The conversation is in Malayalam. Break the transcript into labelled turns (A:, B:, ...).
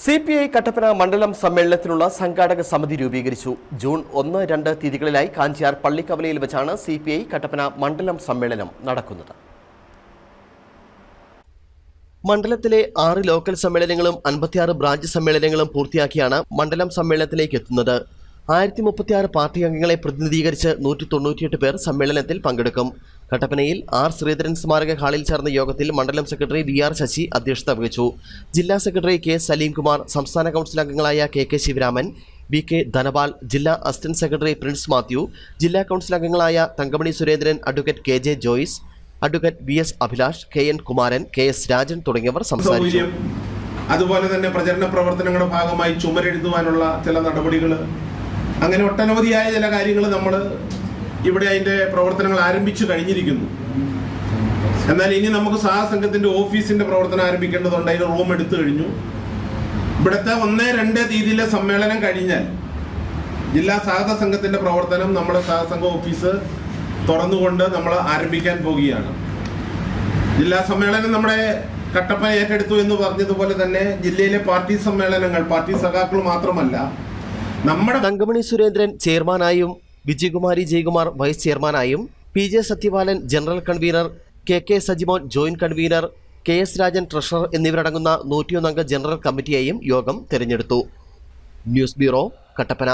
A: സി പി ഐ കട്ടപ്പന മണ്ഡലം സമ്മേളനത്തിനുള്ള സംഘാടക സമിതി രൂപീകരിച്ചു. ജൂൺ ഒന്ന് രണ്ട് തീയതികളിലായി കാഞ്ചിയാർ പള്ളിക്കവലയിൽ വെച്ചാണ് സി പി ഐ കട്ടപ്പന മണ്ഡലം സമ്മേളനം നടക്കുന്നത്. മണ്ഡലത്തിലെ ആറ് ലോക്കൽ സമ്മേളനങ്ങളും അൻപത്തിയാറ് ബ്രാഞ്ച് സമ്മേളനങ്ങളും പൂർത്തിയാക്കിയാണ് മണ്ഡലം സമ്മേളനത്തിലേക്ക് എത്തുന്നത്. ആയിരത്തി മുപ്പത്തിയാറ് പാർട്ടി അംഗങ്ങളെ പ്രതിനിധീകരിച്ച് നൂറ്റി തൊണ്ണൂറ്റിയെട്ട് പേർ സമ്മേളനത്തിൽ പങ്കെടുക്കും. കട്ടപ്പനയിൽ ആർ ശ്രീധരൻ സ്മാരക ഹാളിൽ ചേർന്ന യോഗത്തിൽ മണ്ഡലം സെക്രട്ടറി വി ആർ ശശി അധ്യക്ഷത വഹിച്ചു. ജില്ലാ സെക്രട്ടറി കെ സലീംകുമാർ സംസ്ഥാന കൗൺസിൽ അംഗങ്ങളായ K K Sivaraman V K Dhanapal ജില്ലാ അസിസ്റ്റന്റ് സെക്രട്ടറി പ്രിൻസ് മാത്യു ജില്ലാ കൗൺസിൽ അംഗങ്ങളായ Thankamani Surendran advocate K J Joyce advocate V S Abhilash K N Kumaran K S Rajan തുടങ്ങിയവർ സംസാരിച്ചു.
B: അതുപോലെ തന്നെ പ്രചരണ പ്രവർത്തനങ്ങളുടെ ഭാഗമായി ചുമരെഴുതുവാനുള്ള ചില നടപടികൾ അങ്ങനെ ഒട്ടനവധിയായ ചില കാര്യങ്ങൾ നമ്മൾ ഇവിടെ അതിന്റെ പ്രവർത്തനങ്ങൾ ആരംഭിച്ചു കഴിഞ്ഞിരിക്കുന്നു. എന്നാൽ ഇനി നമുക്ക് സഹസംഘത്തിന്റെ ഓഫീസിന്റെ പ്രവർത്തനം ആരംഭിക്കേണ്ടതുണ്ട്. അതിന് റൂം എടുത്തു കഴിഞ്ഞു. ഇവിടുത്തെ ഒന്ന് രണ്ട് തീയതിയിലെ സമ്മേളനം കഴിഞ്ഞാൽ ജില്ലാ സഹത സംഘത്തിന്റെ പ്രവർത്തനം നമ്മുടെ സഹസംഘ ഓഫീസ് തുറന്നുകൊണ്ട് നമ്മൾ ആരംഭിക്കാൻ പോവുകയാണ് ജില്ലാ സമ്മേളനം നമ്മുടെ കട്ടപ്പന ഏറ്റെടുത്തു എന്ന് പറഞ്ഞതുപോലെ തന്നെ ജില്ലയിലെ പാർട്ടി സമ്മേളനങ്ങൾ പാർട്ടി സഖാക്കൾ മാത്രമല്ല നമ്മുടെ
A: തങ്കമണി സുരേന്ദ്രൻ ചെയർമാനായും Vijayakumari Jayakumar vice ചെയർമാനായും P J Sathyapalan general convener K K Sajimon joint convener K S Rajan treasurer എന്നിവരടങ്ങുന്ന നൂറ്റിയൊന്നംഗ ജനറൽ കമ്മിറ്റിയെയും യോഗം തെരഞ്ഞെടുത്തു. News bureau Kattappana.